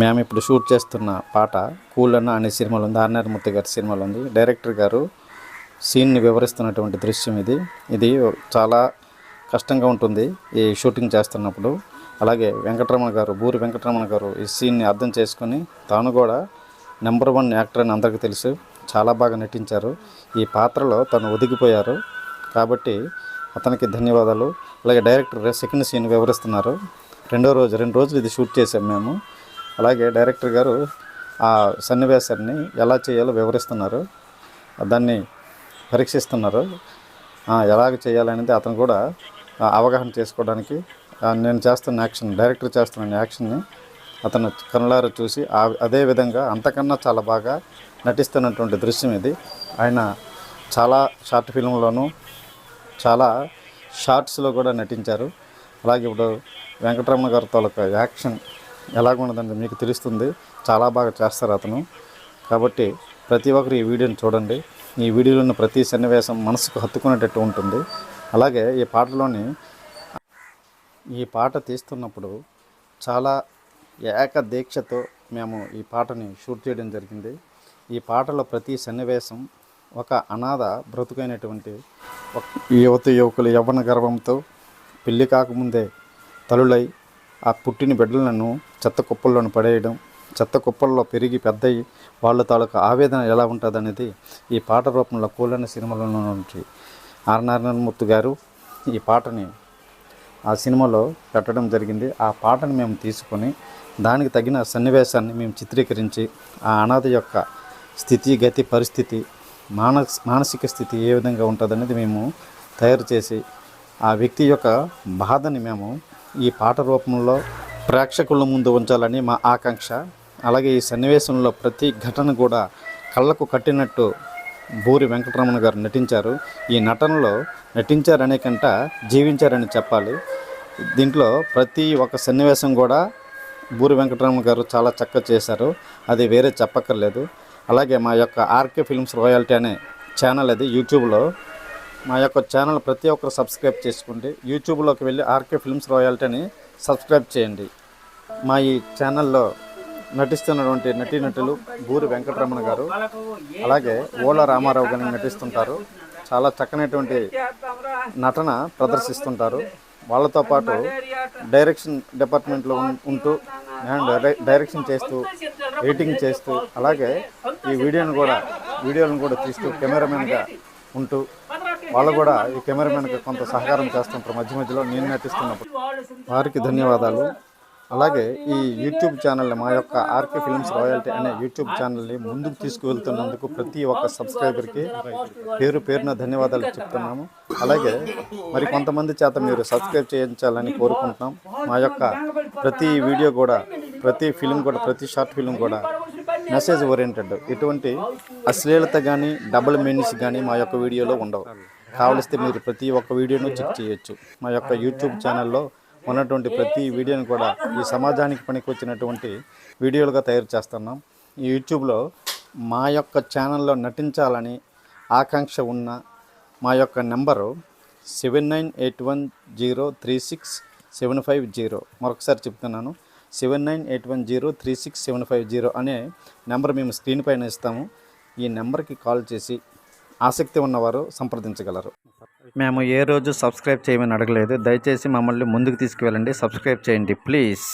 మేము ఇప్పుడు షూట్ చేస్తున్న పాట కూలన్న అనే సినిమాలో ఉంది ఆర్నార్ ముత్తి గారి సినిమాలో ఉంది. డైరెక్టర్ గారు సీన్ని వివరిస్తున్నటువంటి దృశ్యం ఇది. ఇది చాలా కష్టంగా ఉంటుంది ఈ షూటింగ్ చేస్తున్నప్పుడు. అలాగే వెంకటరమణ గారు బూరి వెంకటరమణ గారు ఈ సీన్ని అర్థం చేసుకొని తాను కూడా నెంబర్ వన్ యాక్టర్ అని అందరికీ తెలుసు. చాలా బాగా నటించారు. ఈ పాత్రలో తను ఒదిగిపోయారు. కాబట్టి అతనికి ధన్యవాదాలు. అలాగే డైరెక్టర్ సెకండ్ సీన్ వివరిస్తున్నారు. రెండో రోజు రెండు రోజులు ఇది షూట్ చేసాం మేము. అలాగే డైరెక్టర్ గారు ఆ సన్నివేశాన్ని ఎలా చేయాలో వివరిస్తున్నారు దాన్ని పరీక్షిస్తున్నారు ఎలాగ చేయాలనేది అతను కూడా అవగాహన చేసుకోవడానికి నేను చేస్తున్న యాక్షన్ డైరెక్టర్ చేస్తున్న యాక్షన్ని అతను కనులారు చూసి అదే విధంగా అంతకన్నా చాలా బాగా నటిస్తున్నటువంటి దృశ్యం ఇది. ఆయన చాలా షార్ట్ ఫిల్మ్లోనూ చాలా షార్ట్స్లో కూడా నటించారు. అలాగే ఇప్పుడు వెంకటరమణ గారి తాలూకా యాక్షన్ ఎలాగుండదండి మీకు తెలుస్తుంది. చాలా బాగా చేస్తారు అతను. కాబట్టి ప్రతి ఒక్కరు ఈ వీడియోని చూడండి. ఈ వీడియోలో ఉన్న ప్రతి సన్నివేశం మనసుకు హత్తుకునేటట్టు ఉంటుంది. అలాగే ఈ పాటలోని ఈ పాట తీస్తున్నప్పుడు చాలా ఏక దీక్షతో మేము ఈ పాటని షూట్ చేయడం జరిగింది. ఈ పాటలో ప్రతి సన్నివేశం ఒక అనాథ బ్రతుకైనటువంటి యువత యువకులు యవ్వన గర్వంతో పెళ్ళి కాకముందే తలులై ఆ పుట్టిన బిడ్డలను చెత్త కుప్పల్లోని పడేయడం చెత్త కుప్పల్లో పెరిగి పెద్దయి వాళ్ళ తాలూకా ఆవేదన ఎలా ఉంటుందనేది ఈ పాట రూపంలో కూలన్న సినిమాలో నుంచి ఆర్. నారాయణమూర్తి గారు ఈ పాటని ఆ సినిమాలో పెట్టడం జరిగింది. ఆ పాటను మేము తీసుకొని దానికి తగిన సన్నివేశాన్ని మేము చిత్రీకరించి ఆ అనాథ యొక్క స్థితి గతి పరిస్థితి మానస్ మానసిక స్థితి ఏ విధంగా ఉంటుందనేది మేము తయారు చేసి ఆ వ్యక్తి యొక్క బాధని మేము ఈ పాట రూపంలో ప్రేక్షకుల ముందు ఉంచాలని మా ఆకాంక్ష. అలాగే ఈ సన్నివేశంలో ప్రతి ఘటన కూడా కళ్ళకు కట్టినట్టు బూరి వెంకటరమణ గారు నటించారు. ఈ నటనలో నటించారనే కంట జీవించారని చెప్పాలి. దీంట్లో ప్రతి ఒక్క సన్నివేశం కూడా బూరి వెంకటరమణ గారు చాలా చక్కగా చేశారు. అది వేరే చెప్పక్కర్లేదు. అలాగే మా యొక్క ఆర్కే ఫిల్మ్స్ రాయల్టీ అనే ఛానల్ అది యూట్యూబ్లో మా యొక్క ఛానల్ ప్రతి ఒక్కరు సబ్స్క్రైబ్ చేసుకోండి. యూట్యూబ్లోకి వెళ్ళి ఆర్కే ఫిల్మ్స్ రాయల్టీ అని సబ్స్క్రైబ్ చేయండి. మా ఈ ఛానల్లో నటిస్తున్నటువంటి నటీనటులు బూరి వెంకటరమణ గారు అలాగే ఓల రామారావు గారిని నటిస్తుంటారు. చాలా చక్కనటువంటి నటన ప్రదర్శిస్తుంటారు. వాళ్ళతో పాటు డైరెక్షన్ డిపార్ట్మెంట్లో ఉంటూ అండ్ డైరె- డైరెక్షన్ చేస్తూ ఎడిటింగ్ చేస్తూ అలాగే ఈ వీడియోని కూడా వీడియోలను కూడా తీస్తూ కెమెరామెన్గా ఉంటూ వాళ్ళు కూడా ఈ కెమెరామెన్కి కొంత సహకారం చేస్తుంటారు మధ్య మధ్యలో. నేను నటిస్తున్నప్పుడు. వారికి ధన్యవాదాలు. అలాగే ఈ యూట్యూబ్ ఛానల్ని మా యొక్క ఆర్కే ఫిల్మ్స్ రాయల్టీ అనే యూట్యూబ్ ఛానల్ని ముందుకు తీసుకువెళ్తున్నందుకు ప్రతి ఒక్క సబ్స్క్రైబర్కి పేరు పేరున ధన్యవాదాలు చెప్తున్నాము. అలాగే మరి కొంతమంది చేత మీరు సబ్స్క్రైబ్ చేయించాలని కోరుకుంటున్నాం. మా యొక్క ప్రతి వీడియో కూడా ప్రతి ఫిలిం కూడా ప్రతి షార్ట్ ఫిలిం కూడా మెసేజ్ ఓరియంటెడ్. ఎటువంటి అశ్లీలత కానీ డబుల్ మీనింగ్స్ కానీ మా యొక్క వీడియోలో ఉండవు. కావలిస్తే మీరు ప్రతి ఒక్క వీడియోను చెక్ చేయొచ్చు. మా యొక్క యూట్యూబ్ ఛానల్లో ఉన్నటువంటి ప్రతి వీడియోని కూడా ఈ సమాజానికి పనికొచ్చినటువంటి వీడియోలుగా తయారు చేస్తున్నాం. ఈ యూట్యూబ్లో మా యొక్క ఛానల్లో నటించాలని ఆకాంక్ష ఉన్న మా యొక్క number seven nine eight one zero three six seven five zero మరొకసారి చెప్తున్నాను seven nine eight one zero three six seven five zero అనే నెంబర్ మేము స్క్రీన్ పైన ఇస్తాము. ఈ నెంబర్కి కాల్ చేసి ఆసక్తి ఉన్నవారు సంప్రదించగలరు. మేము ఏ రోజు సబ్స్క్రైబ్ చేయమని అడగలేదు. దయచేసి మమ్మల్ని ముందుకు తీసుకువెళ్ళండి. సబ్స్క్రైబ్ చేయండి ప్లీజ్.